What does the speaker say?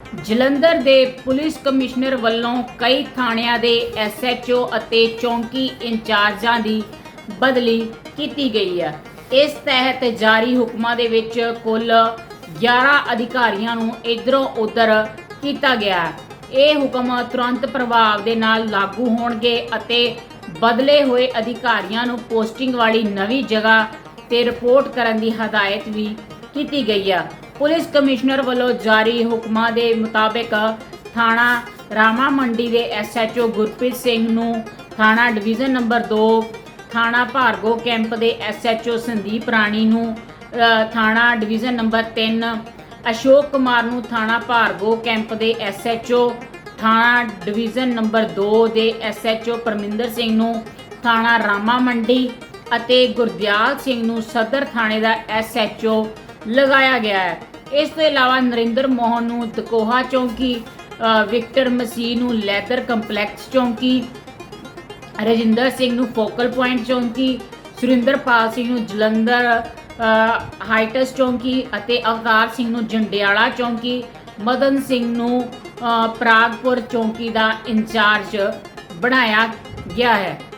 ਜਲੰਧਰ ਦੇ police commissioner ਵੱਲੋਂ ਕਈ ਥਾਣਿਆਂ ਦੇ ਐਸਐਚਓ ਅਤੇ ਚੌਂਕੀ ਇੰਚਾਰਜਾਂ ਦੀ ਬਦਲੀ ਕੀਤੀ ਗਈ ਹੈ। ਇਸ ਤਹਿਤ ਜਾਰੀ ਹੁਕਮਾਂ ਦੇ ਵਿੱਚ ਕੁੱਲ 11 ਅਧਿਕਾਰੀਆਂ ਨੂੰ ਇਧਰੋਂ ਉਧਰ ਕੀਤਾ ਗਿਆ ਹੈ। ਇਹ ਹੁਕਮ ਤੁਰੰਤ ਪ੍ਰਭਾਵ ਦੇ ਨਾਲ ਲਾਗੂ ਹੋਣਗੇ ਅਤੇ ਬਦਲੇ ਹੋਏ ਅਧਿਕਾਰੀਆਂ ਨੂੰ ਪੋਸਟਿੰਗ ਵਾਲੀ ਨਵੀਂ ਜਗ੍ਹਾ ਤੇ ਰਿਪੋਰਟ ਕਰਨ ਦੀ ਹਦਾਇਤ ਵੀ ਕੀਤੀ ਗਈ ਹੈ। ਪੁਲਿਸ ਕਮਿਸ਼ਨਰ ਵੱਲੋਂ ਜਾਰੀ ਹੁਕਮਾਂ ਦੇ ਮੁਤਾਬਕ ਥਾਣਾ ਰਾਮਾ ਮੰਡੀ ਦੇ ਐਸਐਚਓ ਗੁਰਪ੍ਰੀਤ ਸਿੰਘ ਨੂੰ ਥਾਣਾ ਡਿਵੀਜ਼ਨ ਨੰਬਰ 2 ਥਾਣਾ ਭਾਰਗੋ ਕੈਂਪ ਦੇ ਐਸਐਚਓ ਸੰਦੀਪ ਰਾਣੀ ਨੂੰ ਥਾਣਾ ਡਿਵੀਜ਼ਨ ਨੰਬਰ 3 ਅਸ਼ੋਕ ਕੁਮਾਰ ਨੂੰ ਥਾਣਾ ਭਾਰਗੋ ਕੈਂਪ ਦੇ ਐਸਐਚਓ, ਥਾਣਾ ਡਿਵੀਜ਼ਨ ਨੰਬਰ 2 ਦੇ ਐਸਐਚਓ ਪਰਮਿੰਦਰ ਸਿੰਘ ਨੂੰ ਥਾਣਾ ਰਾਮਾ ਮੰਡੀ ਅਤੇ ਗੁਰਦਿਆਲ ਸਿੰਘ ਨੂੰ ਸਦਰ ਥਾਣੇ ਦਾ ਐਸਐਚਓ ਲਗਾਇਆ ਗਿਆ ਹੈ। ਇਸ ਤੋਂ ਇਲਾਵਾ ਨਰਿੰਦਰ ਮੋਹਨ ਨੂੰ ਦਕੋਹਾ ਚੌਂਕੀ ਵਿਕਟਰ ਮਸੀਹ ਨੂੰ ਲੈਦਰ ਕੰਪਲੈਕਸ ਚੌਂਕੀ, ਰਜਿੰਦਰ ਸਿੰਘ ਨੂੰ ਫੋਕਲ ਪੁਆਇੰਟ ਚੌਂਕੀ, ਸੁਰਿੰਦਰਪਾਲ ਸਿੰਘ ਨੂੰ ਜਲੰਧਰ ਹਾਈਟਸ ਚੌਂਕੀ ਅਤੇ ਅਵਤਾਰ ਸਿੰਘ ਨੂੰ ਜੰਡਿਆਲਾ ਚੌਂਕੀ, ਮਦਨ ਸਿੰਘ ਨੂੰ ਪ੍ਰਾਗਪੁਰ ਚੌਂਕੀ ਦਾ ਇੰਚਾਰਜ ਬਣਾਇਆ ਗਿਆ ਹੈ।